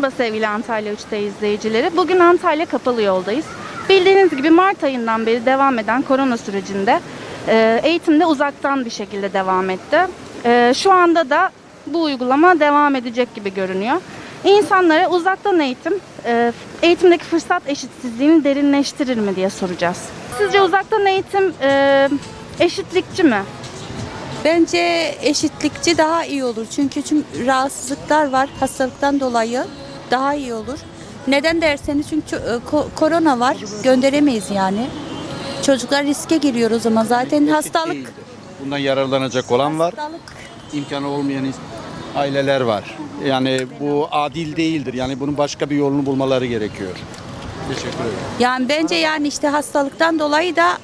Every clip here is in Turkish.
Merhaba sevgili Antalya 3T izleyicileri. Bugün Antalya Kapalı Yol'dayız. Bildiğiniz gibi Mart ayından beri devam eden korona sürecinde e, eğitimde uzaktan bir şekilde devam etti. E, Şu anda da bu uygulama devam edecek gibi görünüyor. İnsanlara uzaktan eğitim, e, eğitimdeki fırsat eşitsizliğini derinleştirir mi diye soracağız. Sizce uzaktan eğitim eşitlikçi mi? Bence eşitlikçi daha iyi olur. Çünkü tüm rahatsızlıklar var hastalıktan dolayı daha iyi olur. Neden derseniz çünkü e, ko- korona var gönderemeyiz yani. Çocuklar riske giriyor o zaman zaten hastalık. Bundan yararlanacak olan var. Hastalık imkanı olmayan aileler var. Yani bu adil değildir. Yani bunun başka bir yolunu bulmaları gerekiyor. Teşekkür ederim. Yani bence yani işte hastalıktan dolayı da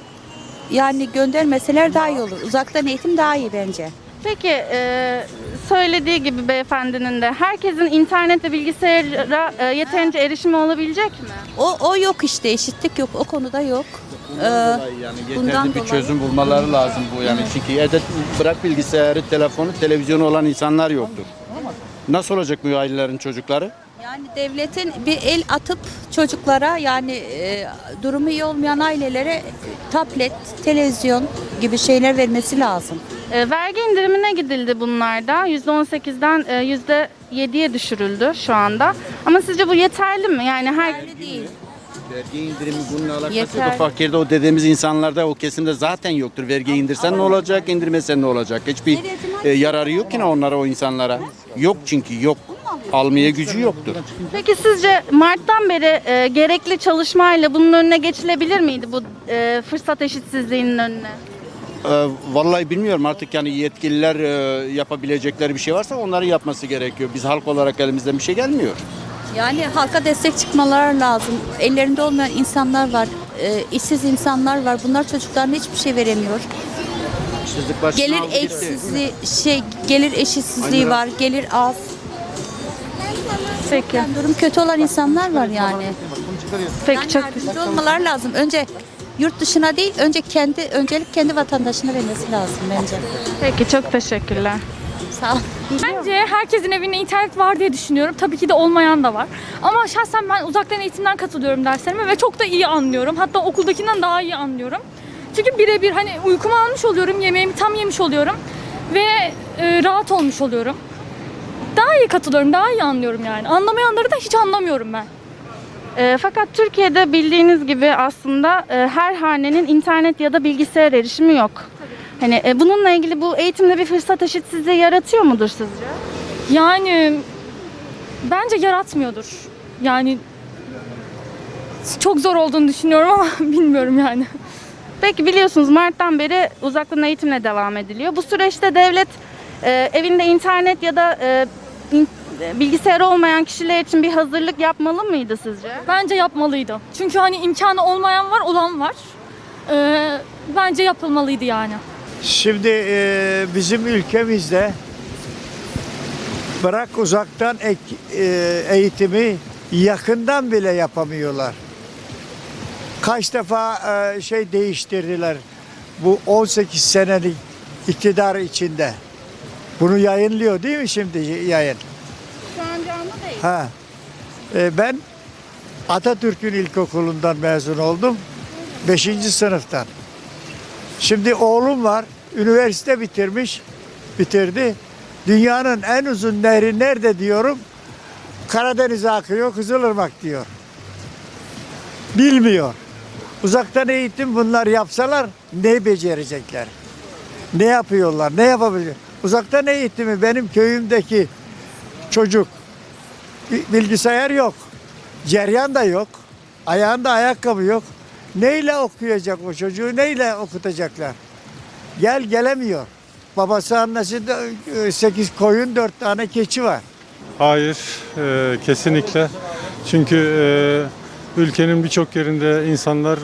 yani göndermeseler daha iyi olur. Uzaktan eğitim daha iyi bence. Peki e, söylediği gibi beyefendinin de herkesin internet ve bilgisayara e, yeterince erişimi olabilecek mi? O, o yok işte eşitlik yok o konuda yok. Bundan dolayı yani bundan yeterli bir dolayı- çözüm bulmaları lazım bu yani. Çünkü evde bırak bilgisayarı, telefonu, televizyonu olan insanlar yoktur. Nasıl olacak bu ailelerin çocukları? Yani devletin bir el atıp çocuklara yani e, durumu iyi olmayan ailelere e, tablet, televizyon gibi şeyler vermesi lazım. E, vergi indirimine gidildi bunlarda. %18'den e, %7'ye düşürüldü şu anda. Ama sizce bu yeterli mi? Yani her Yeterli değil. Vergi indirimi bununla alakası Yeter. yok. Fakirde o dediğimiz insanlarda o kesimde zaten yoktur. Vergi indirsen ne olacak, indirmesen ne olacak? Hiçbir e, yararı yok ki ne onlara o insanlara. Yok çünkü yok. Almaya gücü yoktur. Peki sizce Mart'tan beri e, gerekli çalışmayla bunun önüne geçilebilir miydi bu e, fırsat eşitsizliğinin önüne? Ee, vallahi bilmiyorum artık yani yetkililer e, yapabilecekleri bir şey varsa onları yapması gerekiyor. Biz halk olarak elimizden bir şey gelmiyor. Yani halka destek çıkmaları lazım. Ellerinde olmayan insanlar var, e, işsiz insanlar var. Bunlar çocuklarına hiçbir şey veremiyor. İşsizlik başına Gelir aldı gitti. eşsizliği, şey gelir eşitsizliği var, gelir az. Peki. Yani durum kötü olan insanlar var yani. Peki Yani çok yardımcı olmaları lazım. Önce yurt dışına değil, önce kendi öncelik kendi vatandaşına vermesi lazım bence. Peki çok teşekkürler. Sağ ol. Bence herkesin evinde internet var diye düşünüyorum. Tabii ki de olmayan da var. Ama şahsen ben uzaktan eğitimden katılıyorum derslerime ve çok da iyi anlıyorum. Hatta okuldakinden daha iyi anlıyorum. Çünkü birebir hani uykumu almış oluyorum, yemeğimi tam yemiş oluyorum ve e, rahat olmuş oluyorum. Daha iyi katılıyorum, daha iyi anlıyorum yani. Anlamayanları da hiç anlamıyorum ben. E, fakat Türkiye'de bildiğiniz gibi aslında e, her hanenin internet ya da bilgisayar erişimi yok. Hani e, bununla ilgili bu eğitimde bir fırsat eşitsizliği yaratıyor mudur sizce? Yani bence yaratmıyordur. Yani çok zor olduğunu düşünüyorum ama bilmiyorum yani. Peki biliyorsunuz Mart'tan beri uzaktan eğitimle devam ediliyor. Bu süreçte devlet e, evinde internet ya da e, bilgisayar olmayan kişiler için bir hazırlık yapmalı mıydı sizce? Bence yapmalıydı. Çünkü hani imkanı olmayan var, olan var. Ee, bence yapılmalıydı yani. Şimdi e, bizim ülkemizde bırak uzaktan ek, e, eğitimi yakından bile yapamıyorlar. Kaç defa e, şey değiştirdiler bu 18 senelik iktidar içinde. Bunu yayınlıyor değil mi şimdi yayın? Şu an canlı değil. Ha. E, ben Atatürk'ün ilkokulundan mezun oldum. 5. sınıftan. Şimdi oğlum var. Üniversite bitirmiş. Bitirdi. Dünyanın en uzun nehri nerede diyorum. Karadeniz'e akıyor, Kızılırmak diyor. Bilmiyor. Uzaktan eğitim bunlar yapsalar ne becerecekler? Ne yapıyorlar? Ne yapabilir? Uzaktan eğitimi benim köyümdeki çocuk Bi- bilgisayar yok. Ceryan da yok. Ayağında ayakkabı yok. Neyle okuyacak o çocuğu? Neyle okutacaklar? Gel gelemiyor. Babası annesi de 8 koyun 4 tane keçi var. Hayır, e, kesinlikle. Çünkü e, ülkenin birçok yerinde insanlar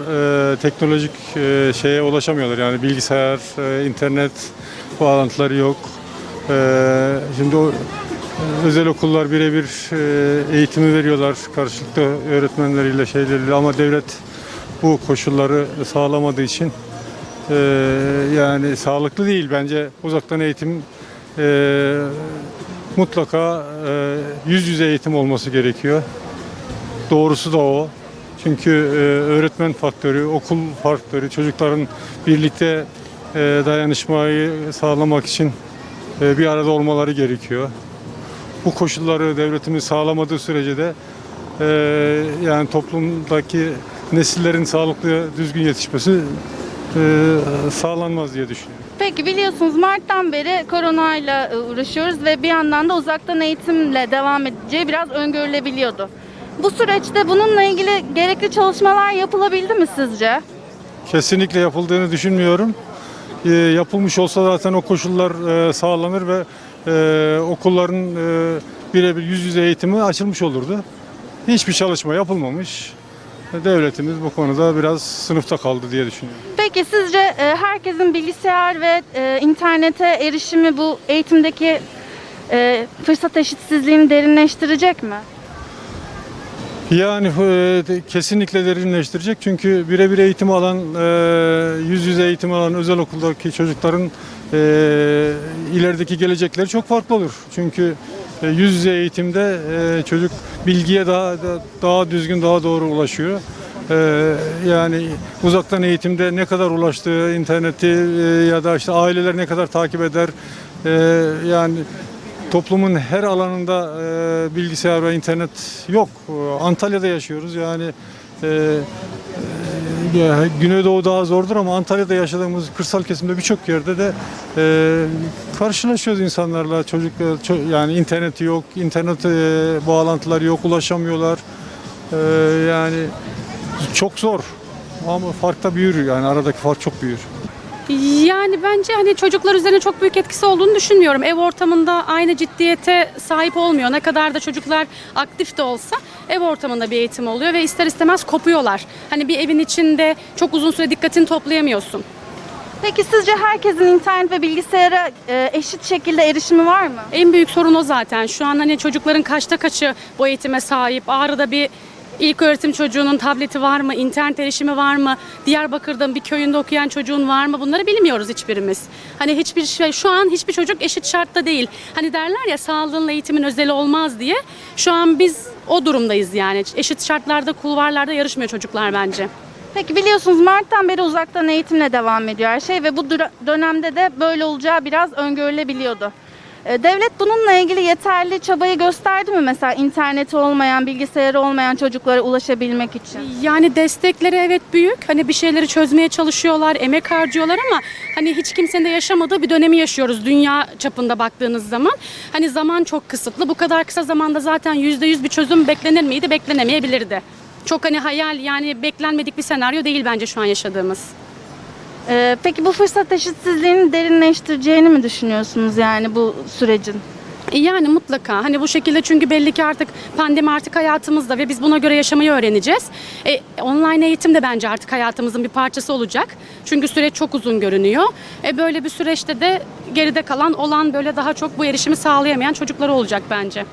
e, teknolojik e, şeye ulaşamıyorlar. Yani bilgisayar, e, internet bağlantıları yok. E, şimdi o e, özel okullar birebir e, eğitimi veriyorlar karşılıklı öğretmenleriyle şeyleriyle ama devlet bu koşulları sağlamadığı için e, yani sağlıklı değil bence uzaktan eğitim e, mutlaka e, yüz yüze eğitim olması gerekiyor. Doğrusu da o. Çünkü e, öğretmen faktörü, okul faktörü, çocukların birlikte dayanışmayı sağlamak için e, bir arada olmaları gerekiyor. Bu koşulları devletimiz sağlamadığı sürece de e, yani toplumdaki nesillerin sağlıklı, düzgün yetişmesi e, sağlanmaz diye düşünüyorum. Peki biliyorsunuz Mart'tan beri koronayla uğraşıyoruz ve bir yandan da uzaktan eğitimle devam edeceği biraz öngörülebiliyordu. Bu süreçte bununla ilgili gerekli çalışmalar yapılabildi mi sizce? Kesinlikle yapıldığını düşünmüyorum. E, yapılmış olsa zaten o koşullar e, sağlanır ve e, okulların birebir yüz yüze eğitimi açılmış olurdu. Hiçbir çalışma yapılmamış. Devletimiz bu konuda biraz sınıfta kaldı diye düşünüyorum. Peki sizce herkesin bilgisayar ve internete erişimi bu eğitimdeki fırsat eşitsizliğini derinleştirecek mi? Yani e, kesinlikle derinleştirecek çünkü birebir eğitim alan, e, yüz yüze eğitim alan özel okuldaki çocukların e, ilerideki gelecekleri çok farklı olur. Çünkü e, yüz yüze eğitimde çocuk bilgiye daha da- daha düzgün, daha doğru ulaşıyor. Yani uzaktan eğitimde ne kadar ulaştığı, interneti ya da işte aileler ne kadar takip eder, yani toplumun her alanında e, bilgisayar ve internet yok. E, Antalya'da yaşıyoruz yani e, e, Güneydoğu daha zordur ama Antalya'da yaşadığımız kırsal kesimde birçok yerde de e, karşılaşıyoruz insanlarla. Çocuk e, ço- yani interneti yok, internet e, bağlantıları yok, ulaşamıyorlar. E, yani çok zor. Ama fark da büyür yani aradaki fark çok büyür. Yani bence hani çocuklar üzerine çok büyük etkisi olduğunu düşünmüyorum. Ev ortamında aynı ciddiyete sahip olmuyor. Ne kadar da çocuklar aktif de olsa ev ortamında bir eğitim oluyor ve ister istemez kopuyorlar. Hani bir evin içinde çok uzun süre dikkatini toplayamıyorsun. Peki sizce herkesin internet ve bilgisayara e, eşit şekilde erişimi var mı? En büyük sorun o zaten. Şu an hani çocukların kaçta kaçı bu eğitime sahip? Ağrı'da bir ilk öğretim çocuğunun tableti var mı? İnternet erişimi var mı? Diyarbakır'da bir köyünde okuyan çocuğun var mı? Bunları bilmiyoruz hiçbirimiz. Hani hiçbir şey şu an hiçbir çocuk eşit şartta değil. Hani derler ya sağlığınla eğitimin özeli olmaz diye. Şu an biz o durumdayız yani. Eşit şartlarda kulvarlarda yarışmıyor çocuklar bence. Peki biliyorsunuz Mart'tan beri uzaktan eğitimle devam ediyor her şey ve bu dönemde de böyle olacağı biraz öngörülebiliyordu. E, Devlet bununla ilgili yeterli çabayı gösterdi mi mesela interneti olmayan, bilgisayarı olmayan çocuklara ulaşabilmek için? Yani destekleri evet büyük. Hani bir şeyleri çözmeye çalışıyorlar, emek harcıyorlar ama hani hiç kimsenin de yaşamadığı bir dönemi yaşıyoruz dünya çapında baktığınız zaman. Hani zaman çok kısıtlı. Bu kadar kısa zamanda zaten %100 bir çözüm beklenir miydi? Beklenemeyebilirdi. Çok hani hayal yani beklenmedik bir senaryo değil bence şu an yaşadığımız. E, Peki bu fırsat eşitsizliğini derinleştireceğini mi düşünüyorsunuz yani bu sürecin? E Yani mutlaka hani bu şekilde çünkü belli ki artık pandemi artık hayatımızda ve biz buna göre yaşamayı öğreneceğiz. E, online eğitim de bence artık hayatımızın bir parçası olacak. Çünkü süreç çok uzun görünüyor. E, böyle bir süreçte de geride kalan olan böyle daha çok bu erişimi sağlayamayan çocuklar olacak bence.